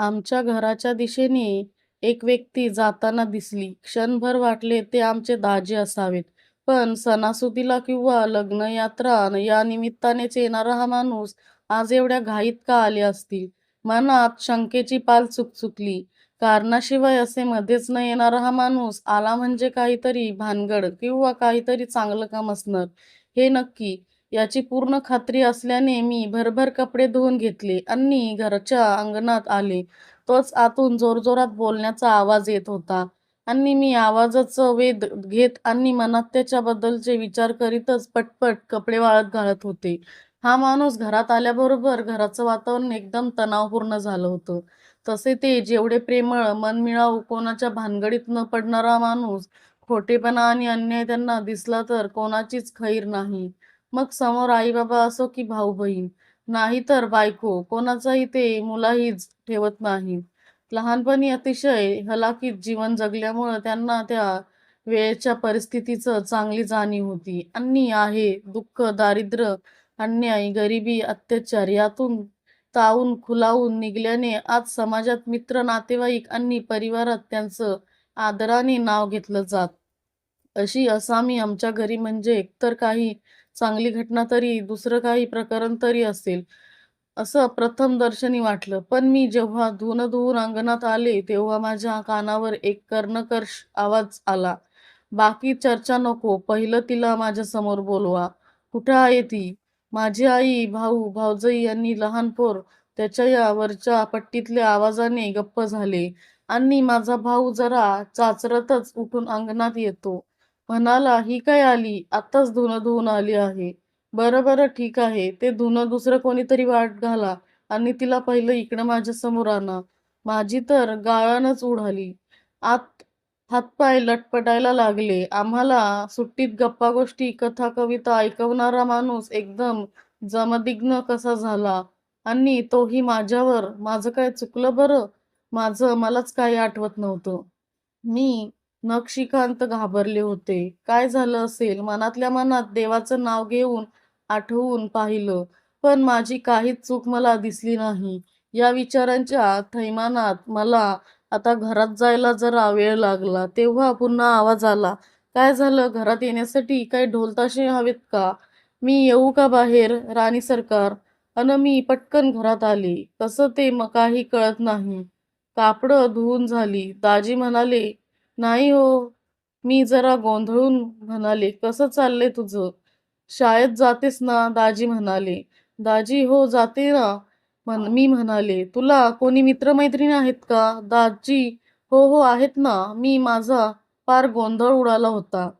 आमच्या घराच्या दिशेने एक व्यक्ती जाताना दिसली. क्षणभर वाटले ते आमचे दाजी असावेत. पण सणासुदीला किंवा लग्नयात्रा या निमित्तानेच येणारा हा माणूस आज एवढ्या घाईत का आले असतील? मनात शंकेची पाल चुकचुकली. कारणाशिवाय असे मध्येच न येणारा हा माणूस आला म्हणजे काहीतरी भानगड किंवा काहीतरी चांगलं काम असणार हे नक्की. याची पूर्ण खात्री असल्याने मी भरभर कपडे धुवून घेतले आणि घरच्या अंगणात आले. तोच आतून जोरजोरात बोलण्याचा आवाज येत होता आणि मी आवाजाच वेध घेत आणि मनात त्याच्याबद्दलचे विचार करीतच पटपट कपडे वाळत घालत होते. हा माणूस घरात आल्याबरोबर घराचं वातावरण एकदम तणावपूर्ण झालं होतं. तसे ते जेवढे प्रेमळ, मनमिळाव कोणाच्या भानगडीत न पडणारा माणूस, खोटेपणा आणि अन्याय त्यांना दिसला तर कोणाचीच खैर नाही. मग समोर आई-बाबा असो की भाऊ-बहीण, नाही तर बायको, कोणाचाही ते मुलाहीच ठेवत नाही लहानपणी अतिशय हलाखीत जीवन जगल्यामुळं त्यांना त्या वेळेच्या परिस्थितीचं चांगली जाणीव होती आणि आहे. दुःख, दारिद्र्य, अन्याय, गरिबी, अत्याचार यातून तावून खुलावून निघाल्याने आज समाजात मित्र, नातेवाईक आणि परिवारात त्यांचं आदराने नाव घेतलं जात. अशी असामी आमच्या घरी म्हणजे एकतर काही चांगली घटना तरी दुसरं काही प्रकरण तरी असेल, असं प्रथम दर्शनी वाटलं. पण मी जेव्हा धुन धुवून अंगणात आले तेव्हा माझ्या कानावर एक कर्णकर्ष आवाज आला. बाकी चर्चा नको, पहिलं तिला माझ्यासमोर बोलवा. कुठं आहे ती? माझी आई, भाऊ, भाऊजई यांनी लहान पोर त्याच्या या वरच्या पट्टीतल्या आवाजाने गप्प झाले आणि माझा भाऊ जरा चाचरतच उठून अंगणात येतो. म्हणाला, ही काय आली? आत्ताच धुणं धुवून आली आहे. बरं बरं ठीक आहे. ते धुणं दुसरं कोणीतरी वाट घाला आणि तिला पहिलं इकडं माझ्यासमोर आणा. माझी तर गाळानच उडाली. आत हातपाय लटपटायला लागले. आम्हाला सुट्टीत गप्पा गोष्टी कथा-कविता ऐकवणारा माणूस एकदम जमदिग्न कसा झाला आणि तोही माझ्यावर. माझं काय चुकलं बरं? माझं मलाच काही आठवत नव्हतं. मी नक्षीकांत घाबरले होते. काय झालं असेल? मनातल्या मनात देवाचं नाव घेऊन आठवून पाहिलं, पण माझी काहीच चूक मला दिसली नाही. या विचारांच्या थैमानात मला आता घरात जायला जरा वेळ लागला. तेव्हा पुन्हा आवाज आला, काय झालं? घरात येण्यासाठी काय ढोलताशे हवेत का? मी येऊ का बाहेर? राणी सरकार? अन मी पटकन घरात आले. कसं ते काही कळत नाही. कापडं धुवून झाली. दाजी म्हणाले, नाही हो. मी जरा गोंधळून म्हणाले, कसं चाललंय तुझं? शाळेत जातेस ना? दाजी म्हणाले. दाजी हो जाते ना. म्हण मी म्हणाले, तुला कोणी मित्रमैत्रिणी आहेत का? दाजी हो हो आहेत ना. मी माझा फार गोंधळ उडाला होता.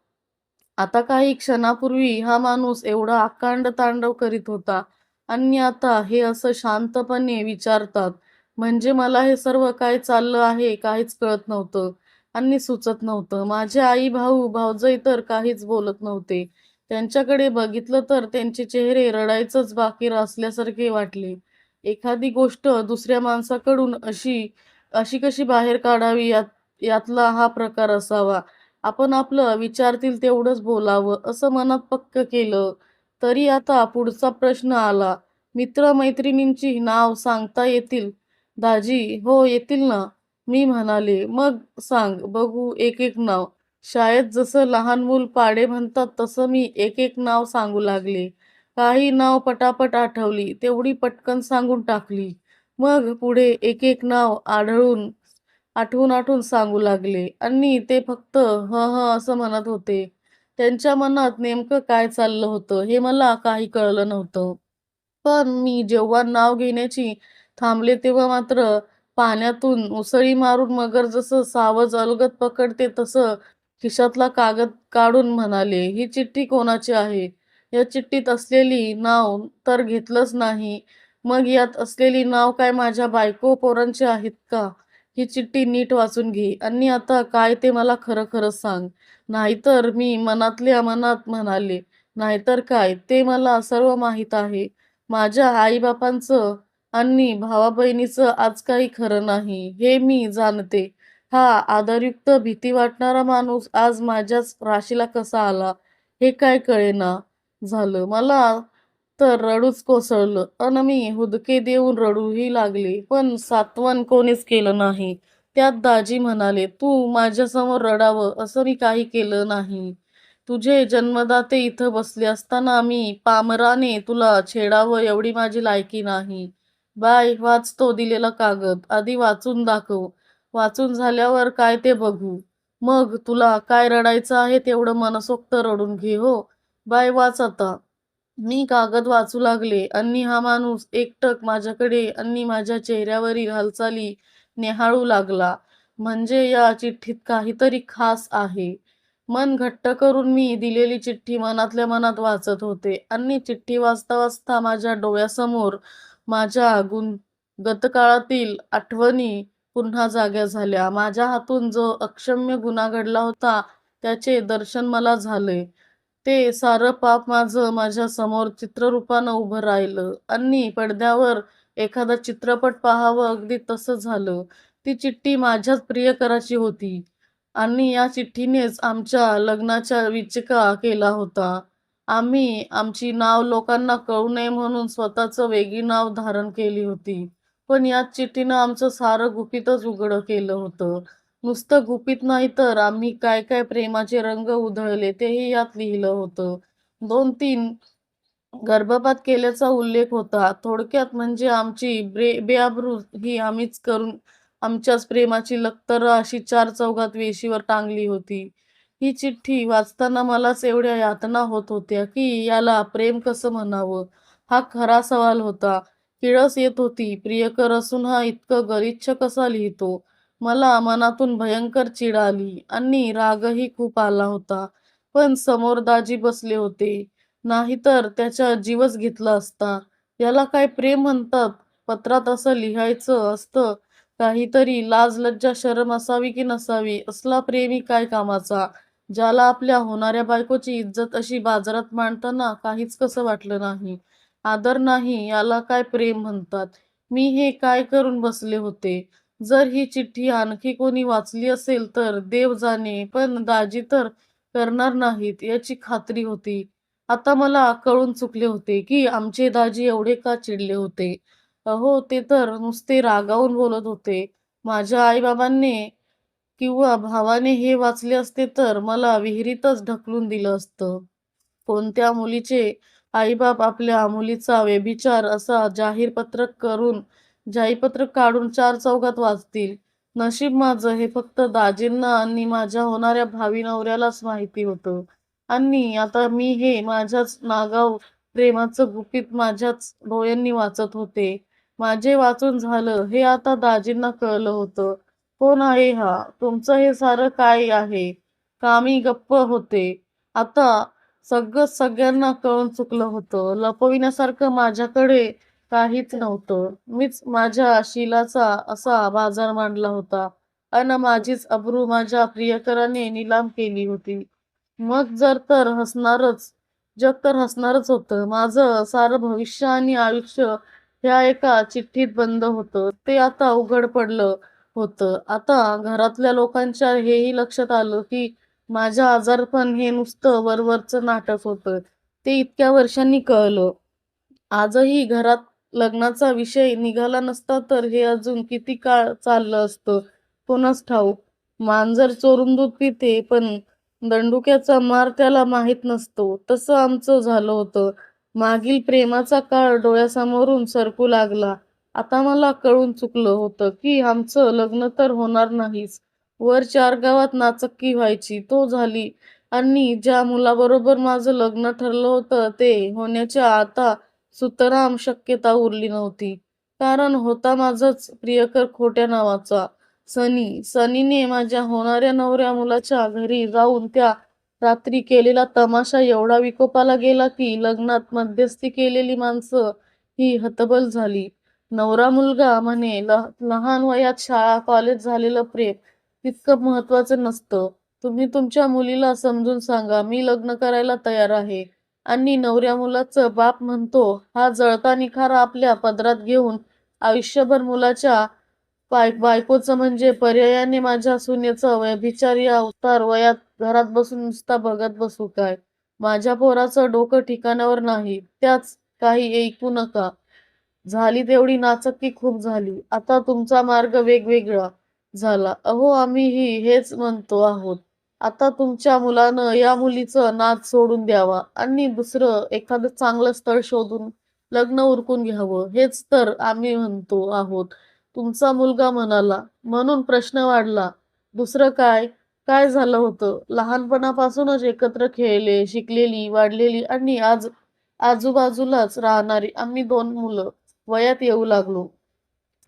आता काही क्षणापूर्वी हा माणूस एवढा आकांड तांडव करीत होता आणि आता हे असं शांतपणे विचारतात म्हणजे मला हे सर्व काय चाललं आहे काहीच कळत नव्हतं आणि सुचत नव्हतं. माझे आई, भाऊ, भावजई तर काहीच बोलत नव्हते. त्यांच्याकडे बघितलं तर त्यांचे चेहरे रडायचंच बाकी असल्यासारखे वाटले. एखादी गोष्ट दुसऱ्या माणसाकडून अशी अशी कशी बाहेर काढावी यात यातला हा प्रकार असावा. आपण आपलं विचारतील तेवढंच बोलावं असं मनात पक्क केलं. तरी आता पुढचा प्रश्न आला, मित्र-मैत्रिणींची नाव सांगता येतील? दाजी हो येतील ना. मी म्हणाले, मग सांग बघू एक एक नाव. शाळेत जसं लहान मूल पाडे म्हणतात तसं मी एक एक नाव सांगू लागले. काही नाव पटापट आठवली तेवढी पटकन सांगून टाकली. मग पुढे एक एक नाव आढळून आठवून आठवून सांगू लागले आणि ते फक्त ह ह असं म्हणत होते. त्यांच्या मनात नेमकं काय चाललं होतं हे मला काही कळलं नव्हतं. पण मी जेव्हा नाव घेण्याची थांबले तेव्हा मात्र पाण्यातून उसळी मारून मगर जसं सावज अलगत पकडते तसं खिशातला कागद काढून म्हणाले, ही चिठ्ठी कोणाची आहे? या चिठ्ठीत असलेली नाव तर घेतलंच नाही. मग यात असलेली नाव काय माझ्या बायको पोरांची आहेत का? ही चिठ्ठी नीट वाचून घे आणि आता काय ते मला खरं खरं सांग. नाहीतर मी मनातल्या मनात म्हणाले, नाहीतर काय? ते मला सर्व माहीत आहे. माझ्या आईबापांचं आणि भावा-बहिणीचं आज काही खरं नाही हे मी जाणते. हा आदरयुक्त भीती वाटणारा माणूस आज माझ्याच राशीला कसा आला हे काय कळेना झालं मला. तर रडूच कोसळलं अन मी हुदके देऊन रडूही लागले पण सात्वन कोणीच केलं नाही त्यात दाजी म्हणाले तू माझ्यासमोर रडावं असं मी काही केलं नाही तुझे जन्मदाते इथं बसले असताना मी पामराने तुला छेडावं एवढी माझी लायकी नाही बाय वाच तो दिलेला कागद. आधी वाचून दाखव. वाचून झाल्यावर काय ते बघू. मग तुला काय रडायचं आहे तेवढं मनसोक्त रडून घे हो. बाय वाच आता. मी कागद वाचू लागले. आणि हा माणूस एकटक माझ्याकडे आणि माझ्या चेहऱ्यावरील हालचाली निहाळू लागला. म्हणजे या चिठ्ठीत काहीतरी खास आहे. मन घट्ट करून मी दिलेली चिठ्ठी मनातल्या मनात वाचत होते. आणि चिठ्ठी वाचता वाचता माझ्या डोळ्यासमोर माझ्या गुण गतकाळातील आठवणी पुन्हा जाग्या झाल्या. माझ्या हातून जो अक्षम्य गुन्हा घडला होता त्याचे दर्शन मला झाले. ते सारं पाप माझं माझ्यासमोर चित्ररूपानं उभं राहिलं आणि पडद्यावर एखादा चित्रपट पाहावं अगदी तसं झालं. ती चिठ्ठी माझ्याच प्रियकराची होती आणि या चिठ्ठीनेच आमच्या लग्नाचा विचका केला होता. आम्ही आमची नाव लोकांना कळू नये म्हणून स्वतःचं वेगळी नाव धारण केली होती. पण या चिठ्ठीनं आमचं सारं गुपितच उघडं केलं होतं. नुसतं गुपित नाही तर आम्ही काय काय प्रेमाचे रंग उधळले तेही यात लिहिलं होतं. दोन तीन गर्भपात केल्याचा उल्लेख होता. थोडक्यात म्हणजे आमची ब्रे बेआब्रू ही आम्हीच करून आमच्याच प्रेमाची लक्तरं अशी चार चौघात वेशीवर टांगली होती. ही चिठ्ठी वाचताना मलाच एवढ्या यातना होत होत्या की याला प्रेम कसं म्हणावं? हा खरा सवाल होता. किळस येत होती. प्रियकर असून हा इतकं गलिच्छ कसा लिहितो? मला मनातून भयंकर चिड आली आणि रागही खूप आला होता. पण समोर दाजी बसले होते. नाहीतर त्याच्या जीवच घेतला असता. याला काय प्रेम म्हणतात? पत्रात असं लिहायचं असतं. काहीतरी लाज लज्जा शरम असावी की नसावी? असला प्रेमी काय कामाचा? ज्याला आपल्या होणाऱ्या बायकोची इज्जत अशी बाजारात मांडताना काहीच कसं वाटलं नाही. आदर नाही याला काय प्रेम म्हणतात? मी हे काय करून बसले होते? जर ही चिठ्ठी आणखी कोणी वाचली असेल तर देव जाणे पण दाजी तर करणार नाहीत याची खात्री होती. आता मला कळून चुकले होते की आमचे दाजी एवढे का चिडले होते? अहो ते तर नुसते रागावून बोलत होते. माझ्या आईबाबांनी किंवा भावाने हे वाचले असते तर मला विहिरीतच ढकलून दिलं असतं. कोणत्या मुलीचे आईबाप आपल्या मुलीचा व्यभिचार असा जाहीर पत्रक करून जाहीपत्रक काढून चार चौघात वाचतील? नशीब माझं हे फक्त दाजींना आणि माझ्या होणाऱ्या भावी नवऱ्यालाच माहिती होतं. आणि आता मी हे माझ्याच नागाव प्रेमाचं गुपित माझ्याच डोळ्यांनी वाचत होते. माझे वाचून झालं हे आता दाजींना कळलं होतं. हो कोण आहे हा तुमचं हे सारं काय आहे? कामी गप्प होते? आता सगळं सगळ्यांना कळून चुकलं होतं. लपविण्यासारखं माझ्याकडे काहीच नव्हतं. मीच माझ्या शिलाचा असा बाजार मांडला होता. अन माझीच अब्रू माझ्या प्रियकराने निलाम केली होती. मग जर तर हसणारच जग तर हसणारच होतं. माझं सारं भविष्य आणि आयुष्य ह्या एका चिठ्ठीत बंद होतं. ते आता उघड पडलं. होतं. आता घरातल्या लोकांच्या हेही लक्षात आलं की माझ्या आजारपण हे नुसतं वरवरचं नाटक होतं. ते इतक्या वर्षांनी कळलं. आजही घरात लग्नाचा विषय निघाला नसता तर हे अजून किती काळ चाललं असतं? कोणास ठाऊक? मांजर चोरून दूध पिते पण दंडुक्याचा मार त्याला माहीत नसतो. तसं आमचं झालं होतं. मागील प्रेमाचा काळ डोळ्यासमोरून सरकू लागला. आता मला कळून चुकलं होतं की आमचं लग्न तर होणार नाहीच. वर चार गावात नाचक्की व्हायची तो झाली. आणि ज्या मुलाबरोबर माझं लग्न ठरलं होतं ते होण्याच्या आता सुतराम शक्यता उरली नव्हती. कारण होता माझाच प्रियकर खोट्या नावाचा. सनी सनीने माझ्या होणाऱ्या नवऱ्या मुलाच्या घरी जाऊन त्या रात्री केलेला तमाशा एवढा विकोपाला गेला की लग्नात मध्यस्थी केलेली माणसं ही हतबल झाली. नवरा मुलगा म्हणे लहान वयात शाळा कॉलेज झालेलं प्रेम तितकं महत्वाचं नसतं. तुम्ही तुमच्या मुलीला समजून सांगा मी लग्न करायला तयार आहे. आणि नवऱ्या मुलाचं बाप म्हणतो हा जळता निखारा आपल्या पदरात घेऊन आयुष्यभर मुलाच्या बाय बायकोचं म्हणजे पर्यायाने माझ्या सुनेचं व्यभिचार या उतार वयात घरात बसून नुसता बघत बसू काय? माझ्या पोराचं डोकं ठिकाणावर नाही. त्याच काही ऐकू नका. झाली तेवढी नाचक्की खूप झाली. आता तुमचा मार्ग वेगवेगळा झाला. अहो आम्हीही हेच म्हणतो आहोत. आता तुमच्या मुलानं या मुलीचं नाच सोडून द्यावा आणि दुसरं एखादं चांगलं स्थळ शोधून लग्न उरकून घ्यावं. हेच तर आम्ही म्हणतो आहोत. तुमचा मुलगा म्हणाला म्हणून प्रश्न वाढला दुसरं काय? काय झालं होतं? लहानपणापासूनच एकत्र खेळले शिकलेली वाढलेली आणि आज आजूबाजूलाच राहणारी आम्ही दोन मुलं. वयात येऊ लागलो.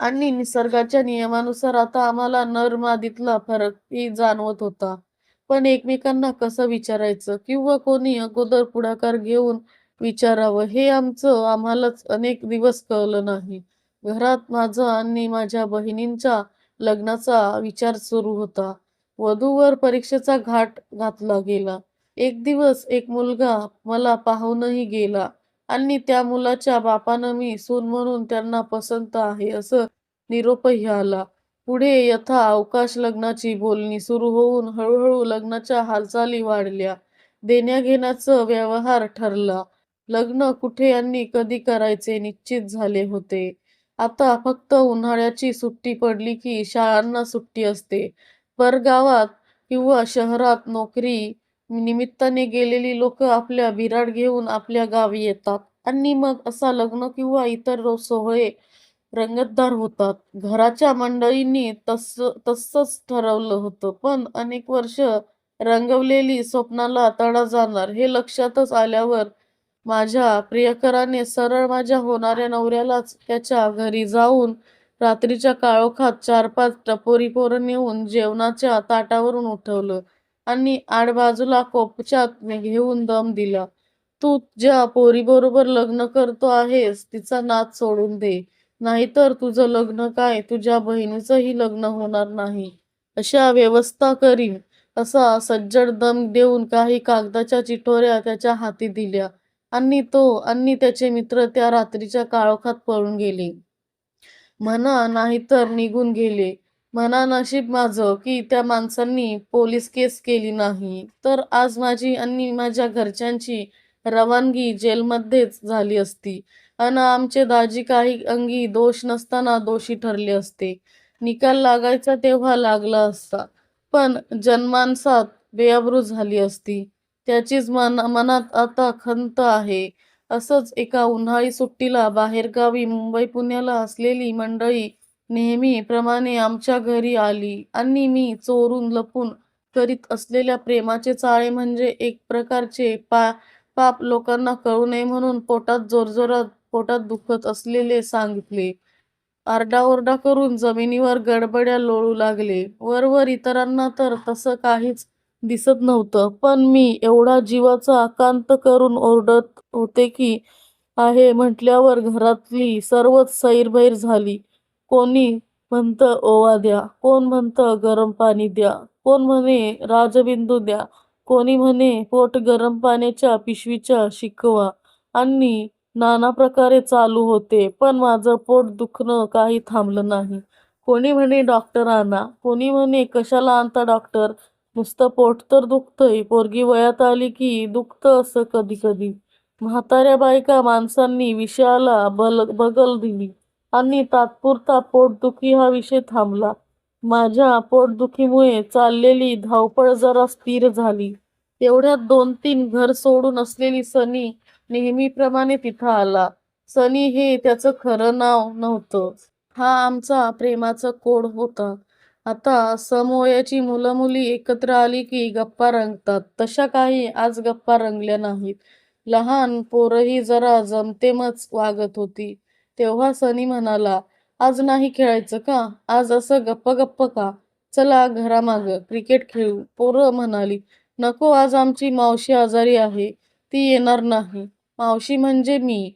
आणि निसर्गाच्या नियमानुसार आता आम्हाला नर मादीतला फरकही जाणवत होता. पण एकमेकांना कसं विचारायचं? किंवा कोणी अगोदर पुढाकार घेऊन विचारावं? हे आमचं आम्हालाच अनेक दिवस कळलं नाही. घरात माझं आणि माझ्या बहिणींच्या लग्नाचा विचार सुरू होता. वधूवर परीक्षेचा घाट घातला गेला. एक दिवस एक मुलगा मला पाहूनही गेला. आणि त्या मुलाच्या बापानं मी सून म्हणून त्यांना पसंत आहे असं निरोपही आला पुढे यथा अवकाश लग्नाची बोलणी सुरू होऊन हळूहळू लग्नाच्या हालचाली वाढल्या. देण्याघेण्याचं व्यवहार ठरला. लग्न कुठे आणि कधी करायचे निश्चित झाले होते. आता फक्त उन्हाळ्याची सुट्टी पडली की शाळांना सुट्टी असते. परगावात किंवा शहरात नोकरी निमित्ताने गेलेली लोक आपल्या बिराड घेऊन आपल्या गावी येतात. आणि मग असा लग्न किंवा इतर सोहळे रंगतदार होतात. घराच्या मंडळींनी तस तसंच ठरवलं होतं. पण अनेक वर्ष रंगवलेली स्वप्नाला तडा जाणार हे लक्षातच आल्यावर माझ्या प्रियकराने सरळ माझ्या होणाऱ्या नवऱ्यालाच त्याच्या घरी जाऊन रात्रीच्या काळोखात चार पाच टपोरी पोरं नेऊन जेवणाच्या ताटावरून उठवलं. आणि आडबाजूला कोपच्यात घेऊन दम दिला. तू ज्या पोरीबरोबर लग्न करतो आहेस तिचा नाद सोडून दे. नाहीतर तुझं लग्न काय? तुझ्या बहिणीचंही लग्न होणार नाही. अशा व्यवस्था करीन. असा सज्जड दम देऊन काही कागदाच्या चिठोऱ्या त्याच्या हाती दिल्या आणि तो आणि त्याचे मित्र त्या रात्रीच्या काळोखात पळून गेले. म्हणा नाहीतर निघून गेले. म्हणा नशीब माझं की त्या माणसांनी पोलीस केस केली नाही. तर आज माझी आणि माझ्या घरच्यांची रवानगी जेलमध्येच झाली असती. अन आमचे दाजी काही अंगी दोष नसताना दोषी ठरले असते. निकाल लागायचा तेव्हा लागला असता. पण जन्मानसात बेअब्रू झाली असती. त्याचीच मन मनात आता खंत आहे. असंच एका उन्हाळी सुट्टीला बाहेरगावी मुंबई पुण्याला असलेली मंडळी नेहमीप्रमाणे आमच्या घरी आली आणि मी चोरून लपून करीत असलेल्या प्रेमाचे चाळे म्हणजे एक प्रकारचे पा पाप लोकांना कळू नये म्हणून पोटात जोरजोरात पोटात दुखत असलेले सांगितले. आरडाओरडा करून जमिनीवर गडबड्या लोळू लागले. वरवर इतरांना तर तसं काहीच दिसत नव्हतं पण मी एवढा जीवाचा आकांत करून ओरडत होते की आहे म्हटल्यावर घरातली सर्वच सैरभैर झाली. कोणी म्हणतं ओवा द्या कोण म्हणतं गरम पाणी द्या कोण म्हणे राजबिंदू द्या कोणी म्हणे पोट गरम पाण्याच्या पिशवीच्या शिकवा. आणि नाना प्रकारे चालू होते पण माझं पोट दुखणं काही थांबलं नाही. कोणी म्हणे डॉक्टर आणा कोणी म्हणे कशाला आणता डॉक्टर नुसतं पोट तर दुखतंय पोरगी वयात आली की दुखतं असं कधी कधी. म्हाताऱ्या बायका माणसांनी विषयाला बल बगल दिली. आणि तात्पुरता पोटदुखी हा विषय थांबला. माझ्या पोटदुखीमुळे चाललेली धावपळ जरा स्थिर झाली. तेवढ्यात दोन तीन घर सोडून असलेली सनी नेहमीप्रमाणे तिथं आला. सनी हे त्याचं खरं नाव नव्हतं. हा आमचा प्रेमाचा कोड होता. आता समवयाची मुलं मुली एकत्र आली की गप्पा रंगतात. तशा काही आज गप्पा रंगल्या नाहीत. लहान पोरही जरा जमतेमच वागत होती. तेव्हा सनी म्हणाला आज नाही खेळायचं का? आज असं गप्प गप्प का? चला घरामागं क्रिकेट खेळू. पोरं म्हणाली नको आज आमची मावशी आजारी आहे ती येणार नाही. मावशी म्हणजे मी.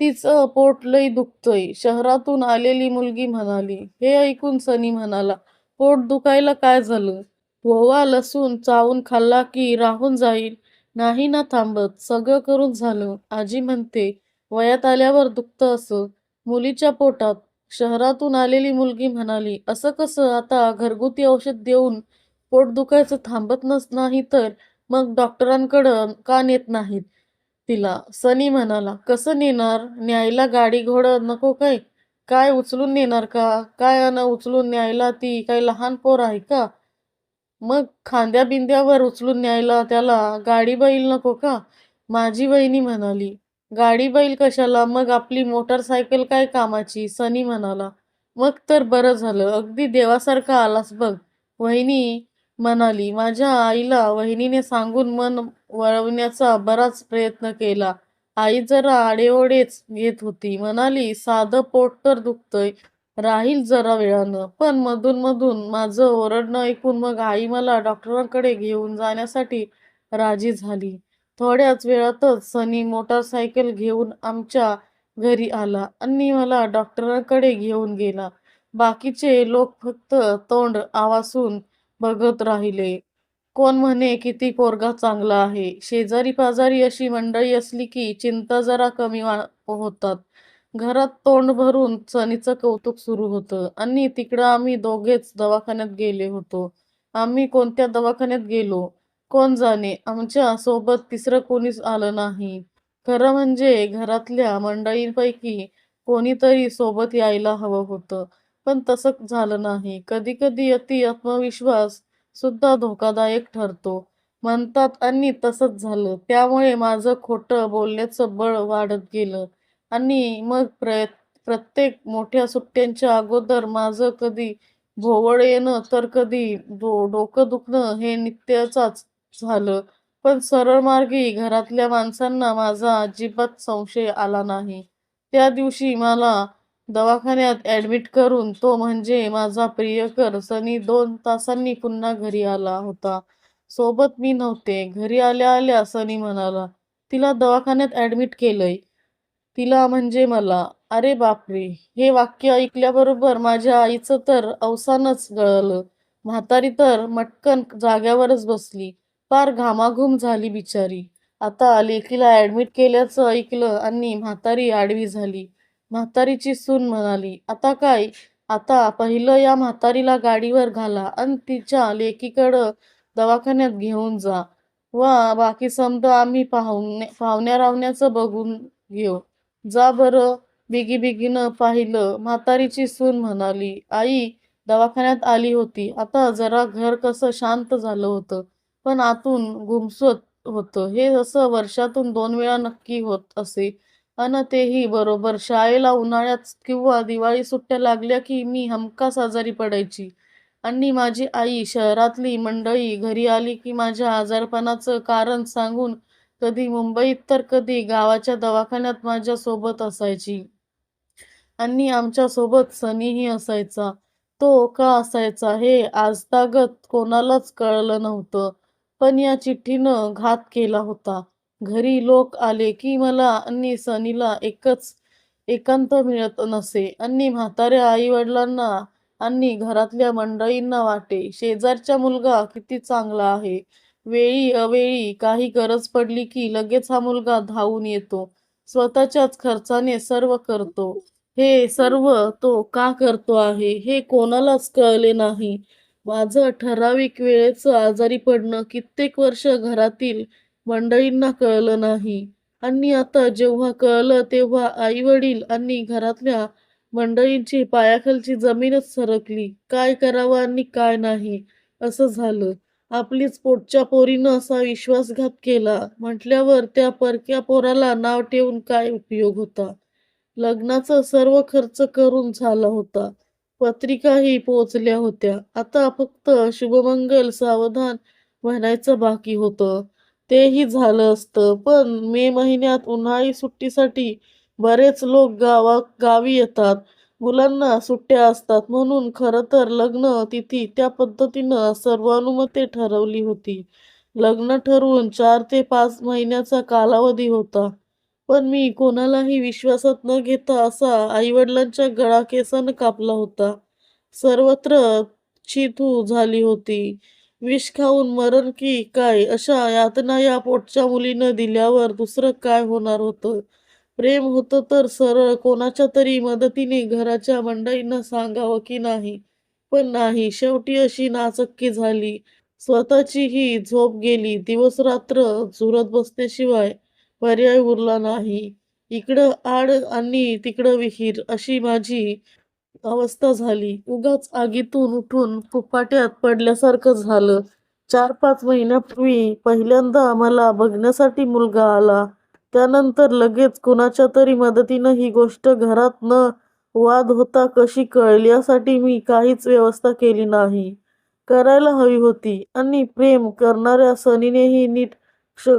तिचं पोट लई दुखतोय. शहरातून आलेली मुलगी म्हणाली. हे ऐकून सनी म्हणाला पोट दुखायला काय झालं? ओवा लसूण चावून खाल्ला की राहून जाईल? नाही ना थांबत. सगळं करून झालं. आजी म्हणते वयात आल्यावर दुखतं असं मुलीच्या पोटात शहरातून आलेली मुलगी म्हणाली असं कसं आता घरगुती औषध देऊन पोट दुखायचं थांबत नस नाही तर मग डॉक्टरांकडं का नेत नाहीत तिला. सनी म्हणाला, कसं नेणार? न्यायला गाडी घोडं नको काय? काय उचलून नेणार का? काय अन उचलून न्यायला ती काय लहान पोर आहे का? मग खांद्या बिंद्यावर उचलून न्यायला त्याला गाडी बैल नको का? माझी बहिणी म्हणाली. गाडी बैल कशाला? मग आपली मोटरसायकल काय कामाची? सनी म्हणाला. मग तर बरं झालं. अगदी देवासारखा आलास बघ. वहिनी म्हणाली. माझ्या आईला वहिनीने सांगून मन वळवण्याचा बराच प्रयत्न केला. आई जरा आडेओढेच घेत होती. म्हणाली, साधं पोट तर दुखतंय. राहील जरा वेळानं. पण मधून मधून माझं ओरडणं ऐकून मग आई मला डॉक्टरांकडे घेऊन जाण्यासाठी राजी झाली. थोड्याच वेळातच सनी मोटरसायकल घेऊन आमच्या घरी आला आणि मला डॉक्टरांकडे घेऊन गेला. बाकीचे लोक फक्त तोंड आवासून बघत राहिले. कोण म्हणे किती पोरगा चांगला आहे. शेजारी पाजारी अशी मंडळी असली की चिंता जरा कमी होतात. घरात तोंड भरून सनीचं कौतुक सुरू होतं आणि तिकडं आम्ही दोघेच दवाखान्यात गेले होतो. आम्ही कोणत्या दवाखान्यात गेलो कोण जाणे. आमच्यासोबत तिसरं कोणीच आलं नाही. खरं म्हणजे घरातल्या मंडळींपैकी कोणीतरी सोबत यायला हवं होतं. पण तसं झालं नाही. कधी कधी अति आत्मविश्वास सुद्धा धोकादायक ठरतो म्हणतात आणि तसंच झालं. त्यामुळे माझं खोटं बोलण्याचं बळ वाढत गेलं आणि मग प्रय प्रत्येक मोठ्या सुट्ट्यांच्या अगोदर माझं कधी भोवळ येणं तर कधी डो डोकं दुखणं हे नित्याचाच झालं. पण सरळ मार्गी घरातल्या माणसांना माझा अजिबात संशय आला नाही. त्या दिवशी मला दवाखान्यात ऍडमिट करून तो म्हणजे माझा प्रियकर सनी दोन तासांनी पुन्हा घरी आला होता. सोबत मी नव्हते. घरी आल्या आल्या सनी म्हणाला, तिला दवाखान्यात ऍडमिट केलंय. तिला म्हणजे मला. अरे बापरे. हे वाक्य ऐकल्याबरोबर माझ्या आईचं तर अवसानच गळलं. म्हातारी तर मटकन जाग्यावरच बसली. फार घामाघूम झाली बिचारी. आता लेकीला ऍडमिट केल्याचं ऐकलं आणि म्हातारी आडवी झाली. म्हातारीची सून म्हणाली, आता काय? आता पहिलं या म्हातारीला गाडीवर घाला आणि तिच्या लेकीकडं दवाखान्यात घेऊन जा. वा बाकी समजा आम्ही पाहुणे पाहुण्या-रावण्याचं बघून घेऊ. जा बरं. बिगी-बिगीनं पाहिलं. म्हातारीची सून म्हणाली, आई दवाखान्यात आली होती. आता जरा घर कसं शांत झालं होतं. पण आतून गुमसत होतं. हे असं वर्षातून दोन वेळा नक्की होत असे. अन तेही बरोबर शाळेला उन्हाळ्यात किंवा दिवाळी सुट्ट्या लागल्या की मी हमखास आजारी पडायची. आणि माझी आई शहरातली मंडळी घरी आली की माझ्या आजारपणाचं कारण सांगून कधी मुंबईत तर कधी गावाच्या दवाखान्यात माझ्या सोबत असायची. आणि आमच्यासोबत सनीही असायचा. तो का असायचा हे आजतागत कोणालाच कळलं नव्हतं. पण या चिठ्ठीनं घात केला होता. घरी लोक आले की मला आणि सनीला एकच एकांत मिळत नसे आणि म्हाताऱ्या आई वडिलांना आणि घरातल्या मंडळींना वाटे, शेजारचा मुलगा किती चांगला आहे. वेळी अवेळी काही गरज पडली की लगेच हा मुलगा धावून येतो. स्वतःच्याच खर्चाने सर्व करतो. हे सर्व तो का करतो आहे हे कोणालाच कळले नाही. माझं ठराविक वेळेचं आजारी पडणं कित्येक वर्ष घरातील मंडळींना कळलं नाही. आणि आता जेव्हा कळलं तेव्हा आई वडील आणि घरातल्या मंडळींची पायाखालची जमीनच सरकली. काय करावं आणि काय नाही असं झालं. आपलीच पोटच्या पोरीनं असा विश्वासघात केला म्हटल्यावर त्या परक्या पोराला नाव ठेवून काय उपयोग होता. लग्नाचा सर्व खर्च करून झाला होता. पत्रिकाही पोचल्या होत्या. आता फक्त शुभमंगल सावधान म्हणायचं बाकी होतं. तेही झालं असतं. पण मे महिन्यात उन्हाळी सुट्टीसाठी बरेच लोक गावा गावी येतात. मुलांना सुट्ट्या असतात म्हणून खरं तर लग्न तिथी त्या पद्धतीनं सर्वानुमते ठरवली होती. लग्न ठरवून चार ते पाच महिन्याचा कालावधी होता. पण मी कोणालाही विश्वासात न घेता असा आईवडिलांच्या गळाकेसानं कापला होता. सर्वत्र चिथू झाली होती. विष खाऊन मरण की काय अशा यातना या पोटच्या मुलीनं दिल्यावर दुसरं काय होणार होतं. प्रेम होतं तर सरळ कोणाच्या तरी मदतीने घराच्या मंडळींना सांगावं की नाही. पण नाही. शेवटी अशी नाचक्की झाली. स्वतःचीही झोप गेली. दिवसरात्र झुरत बसण्याशिवाय पर्याय उरला नाही. इकडं आड आणि तिकडं विहीर अशी माझी अवस्था झाली. उगाच आगीतून उठून फुपाट्यात पडल्यासारखं झालं. चार पाच महिन्यापूर्वी पहिल्यांदा मला बघण्यासाठी मुलगा आला. त्यानंतर लगेच कुणाच्या तरी मदतीनं ही गोष्ट घरात न वाद होता कशी कळेल यासाठी मी काहीच व्यवस्था केली नाही. करायला हवी होती आणि प्रेम करणाऱ्या सनीनेही नीट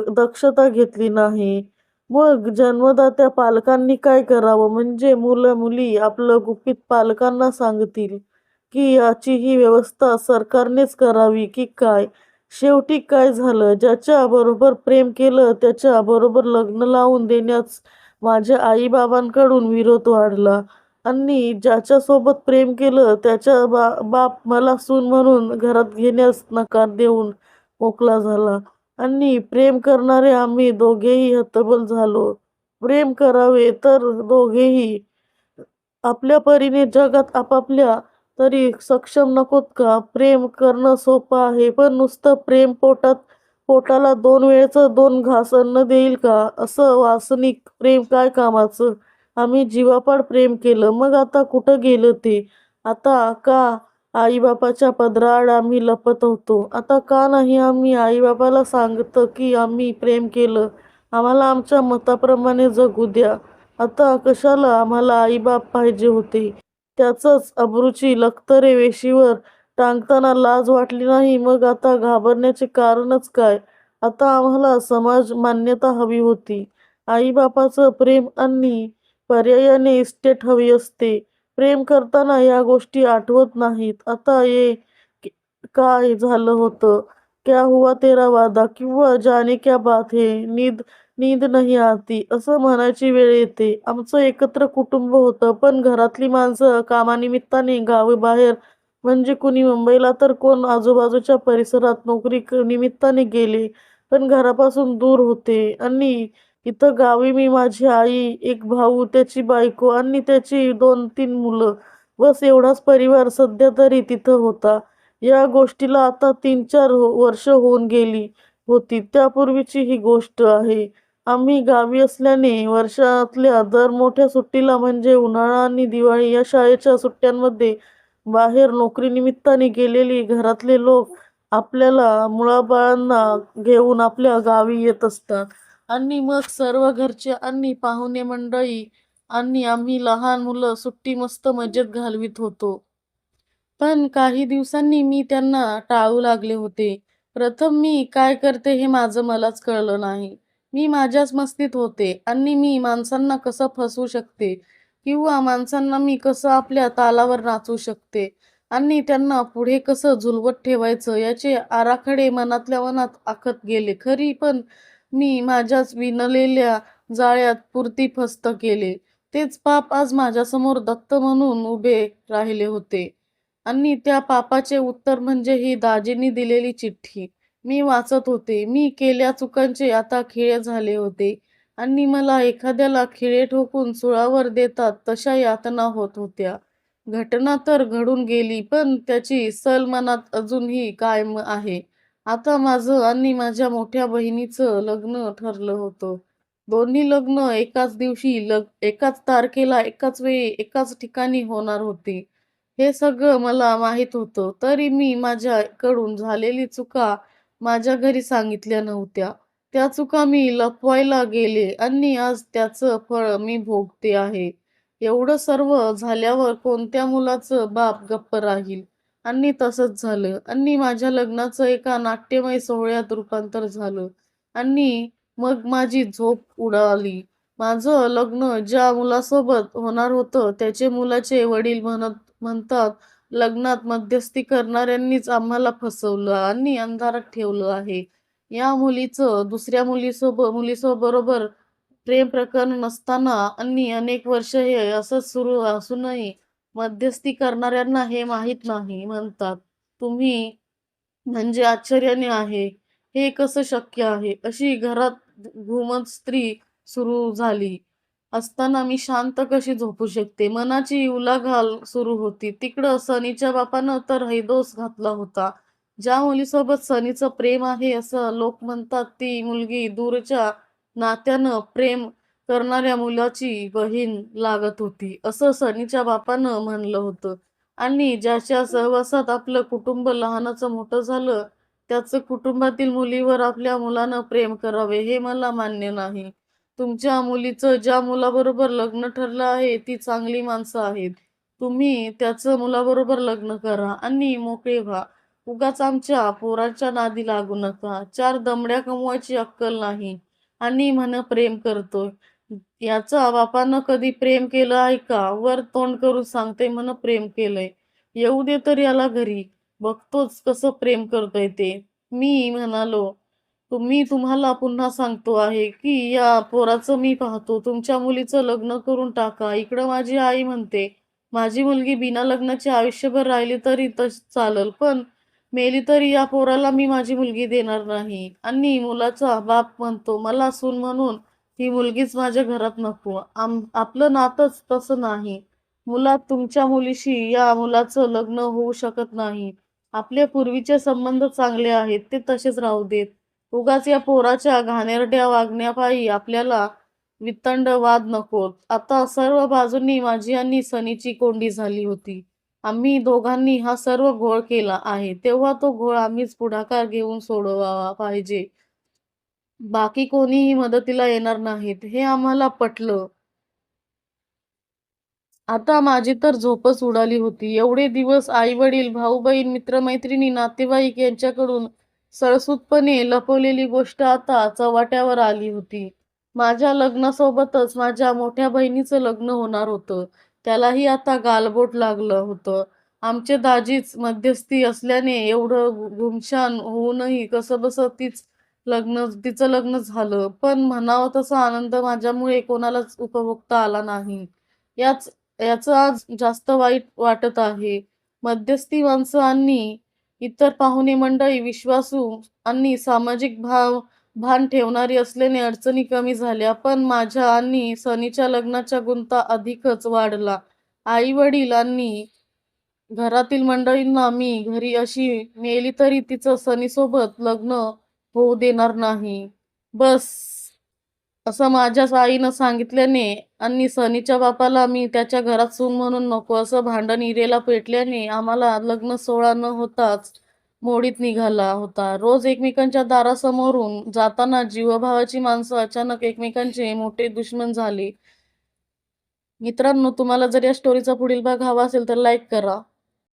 दक्षता घेतली नाही. मग जन्मदात्या पालकांनी काय करावं? म्हणजे मुलं मुली आपलं गुपित पालकांना सांगतील की याची ही व्यवस्था सरकारनेच करावी की काय? शेवटी काय झालं? ज्याच्या बरोबर प्रेम केलं त्याच्या बरोबर लग्न लावून देण्यास माझ्या आईबाबांकडून विरोध वाढला आणि ज्याच्यासोबत प्रेम केलं त्याच्या बा बाप मला सून म्हणून घरात घेण्यास नकार देऊन मोकळा झाला आणि प्रेम करणारे आम्ही दोघेही हतबल झालो. प्रेम करावे तर दोघेही आपल्या परीने जगात आपापल्या तरी सक्षम नकोत का? प्रेम करणं सोपं आहे पण नुसतं प्रेम पोटात पोटाला दोन वेळचं दोन घास अन्न देईल का? असं वासनिक प्रेम काय कामाचं? आम्ही जीवापाड प्रेम केलं मग आता कुठं गेलं ते? आता का आईबापाच्या पदराआड आम्ही लपत होतो? आता का नाही आम्ही आईबापाला सांगतं की आम्ही प्रेम केलं, आम्हाला आमच्या मताप्रमाणे जगू द्या? आता कशाला आम्हाला आईबाप पाहिजे होते? त्याचंच अब्रूची लखतरे वेशीवर टांगताना लाज वाटली नाही मग आता घाबरण्याचे कारणच काय? आता आम्हाला समाज मान्यता हवी होती. आईबापाचं प्रेम आणि पर्यायाने इस्टेट हवी असते. प्रेम करताना या गोष्टी आठवत नाहीत. आता ये काय झालं होतं? क्या हुआ तेरा वादा किंवा जाने क्या बात हे नींद नींद नाही आती असं म्हणायची वेळ येते. आमचं एकत्र कुटुंब होतं पण घरातली माणसं कामानिमित्ताने गावाबाहेर म्हणजे कुणी मुंबईला तर कोण आजूबाजूच्या परिसरात नोकरी निमित्ताने गेले पण घरापासून दूर होते आणि इथं गावी मी, माझी आई, एक भाऊ, त्याची बायको आणि त्याची दोन तीन मुलं बस एवढाच परिवार सध्या तरी तिथं होता. या गोष्टीला आता तीन चार हो, वर्ष होऊन गेली होती त्यापूर्वीची ही गोष्ट आहे. आम्ही गावी असल्याने वर्षातल्या दर मोठ्या सुट्टीला म्हणजे उन्हाळा आणि दिवाळी या शाळेच्या सुट्ट्यांमध्ये बाहेर नोकरीनिमित्ताने गेलेली घरातले लोक आपल्याला मुळाबाळांना घेऊन आपल्या गावी येत असतात आणि मग सर्व घरचे आणि पाहुणे मंडळी आणि आम्ही लहान मुलं सुट्टी मस्त मजेत घालवीत होतो. पण काही दिवसांनी मी त्यांना टाळू लागले होते. प्रथम मी काय करते हे माझं मलाच कळलं नाही. मी माझ्याच मस्तीत होते आणि मी माणसांना कसं फसवू शकते किंवा माणसांना मी कसं आपल्या तालावर नाचू शकते आणि त्यांना पुढे कसं झुलवत ठेवायचं याचे आराखडे मनातल्या मनात आखत गेले. खरी पण मी माझ्याच विणलेल्या जाळ्यात पुरती फस्त केले. तेच पाप आज माझ्यासमोर दत्त म्हणून उभे राहिले होते आणि त्या पापाचे उत्तर म्हणजे ही दाजींनी दिलेली चिठ्ठी. मी वाचत होते. मी केल्या चुकांचे आता खिळे झाले होते आणि मला एखाद्याला खिळे ठोकून सुळावर देतात तशा यातना होत होत्या. घटना तर घडून गेली पण त्याची सल मनात अजूनही कायम आहे. आता माझं आणि माझ्या मोठ्या बहिणीचं लग्न ठरलं होतं. दोन्ही लग्न एकाच दिवशी, लग एकाच तारखेला, एकाच वेळी, एकाच ठिकाणी होणार होती. हे सगळं मला माहीत होतं. तरी मी माझ्याकडून झालेली चुका माझ्या घरी सांगितल्या नव्हत्या. त्या चुका मी लपवायला गेले आणि आज त्याचं फळ मी भोगते आहे. एवढं सर्व झाल्यावर कोणत्या मुलाचं बाप गप्प राहील? आणि तसंच झालं आणि माझ्या लग्नाचं एका नाट्यमय सोहळ्यात रूपांतर झालं आणि मग माझी झोप उडाली. माझं लग्न ज्या मुलासोबत होणार होतं त्याचे मुलाचे वडील म्हणत म्हणतात लग्नात मध्यस्थी करणाऱ्यांनीच आम्हाला फसवलं आणि अंधारात ठेवलं आहे. या मुलीचं दुसऱ्या मुलीसोबत मुलीसोबरोबर प्रेम प्रकरण नसताना आणि अनेक वर्ष हे असंच सुरू असूनही मध्यस्थी करणाऱ्यांना हे माहीत नाही म्हणतात. तुम्ही म्हणजे आश्चर्याने आहे. हे कसं शक्य आहे? अशी घरात घुमत स्त्री सुरू झाली असताना मी शांत कशी झोपू शकते? मनाची उलाघाल सुरू होती. तिकडं सनीच्या बापानं तर हैदोस घातला होता. ज्या मुलीसोबत सनीचं प्रेम आहे असं लोक म्हणतात ती मुलगी दूरच्या नात्यानं प्रेम करणाऱ्या मुलाची बहीण लागत होती असं सनीच्या बापानं म्हणलं होतं. आणि ज्याच्या सहवासात आपलं कुटुंब लहानाचं मोठं झालं त्याचं कुटुंबातील मुलीवर आपल्या मुलानं प्रेम करावे हे मला मान्य नाही. तुमच्या मुलीचं ज्या मुलाबरोबर लग्न ठरलं आहे ती चांगली माणसं आहेत. तुम्ही त्याचं मुलाबरोबर लग्न करा आणि मोकळे व्हा. उगाच आमच्या पोराच्या नादी लागू नका. चार दमड्या कमवायची अक्कल नाही. आणि म्हण प्रेम करतोय. याचा बापानं कधी प्रेम केलं आहे का? वर तोंड करून सांगते म्हण प्रेम केलंय. येऊ दे तर याला घरी. बघतोच कसं प्रेम करतोय ते. मी म्हणालो तुम्ही तुम्हाला पुन्हा सांगतो आहे की या पोराचं मी पाहतो. तुमच्या मुलीचं लग्न करून टाका. इकडं माझी आई म्हणते माझी मुलगी बिना लग्नाची आयुष्यभर राहिली तरी तस चालल पण मेली तरी या पोराला मी माझी मुलगी देणार नाही. आणि मुलाचा बाप म्हणतो मला सून म्हणून ही मुलगीच माझ्या घरात नको. आपलं नातंच तसं नाही. मुलात तुमच्या मुलीशी या मुलाचं लग्न होऊ शकत नाही. आपले पूर्वीचे संबंध चांगले आहेत ते तसेच राहू देत. उगाच या पोराच्या घाणेरड्या वागण्यापायी आपल्याला वितंड वाद नकोत आता सर्व बाजूंनी माझी आणि सनीची कोंडी झाली होती. आम्ही दोघांनी हा सर्व घोळ केला आहे. तेव्हा तो घोळ आम्हीच पुढाकार घेऊन सोडवावा पाहिजे. बाकी कोणीही मदतीला येणार नाहीत हे आम्हाला पटलं. आता माझी तर झोपच उडाली होती. एवढे दिवस आई वडील भाऊ बहीण मित्रमैत्रिणी नातेवाईक यांच्याकडून सळसूतपणे लपवलेली गोष्ट आता चव्हाट्यावर आली होती. माझ्या लग्नासोबतच माझ्या मोठ्या बहिणीचं लग्न होणार होतं. त्यालाही आता गालबोट लागलं होतं. आमचे दाजीच मध्यस्थी असल्याने एवढं घुमशान होऊनही कसं बसं तीच लग्न तिचं लग्न झालं. पण म्हणावं तसा आनंद माझ्यामुळे कोणालाच उपभोगता आला नाही. याच याच आज जास्त वाईट वाटत आहे. मध्यस्थी माणसं आणि इतर पाहुणे मंडळी विश्वासू आणि सामाजिक भाव भान ठेवणारी असल्याने अडचणी कमी झाल्या. पण माझ्या आणि सनीच्या लग्नाच्या गुंता अधिकच वाढला. आई वडिलांनी घरातील मंडळींना मी घरी अशी मेली तरी तिचं सनीसोबत लग्न होऊ देणार नाही. बस. असं माझ्याच आईनं सांगितल्याने आणि सनीच्या बापाला मी त्याच्या घरात सून म्हणून नको असं भांडण इरेला पेटल्याने आम्हाला लग्न सोहळा न होताच मोडीत निघाला होता. रोज एकमेकांच्या दारासमोरून जाताना जीवभावाची माणसं अचानक एकमेकांचे मोठे दुश्मन झाले. मित्रांनो तुम्हाला जर या स्टोरीचा पुढील भाग हवा असेल तर लाईक करा.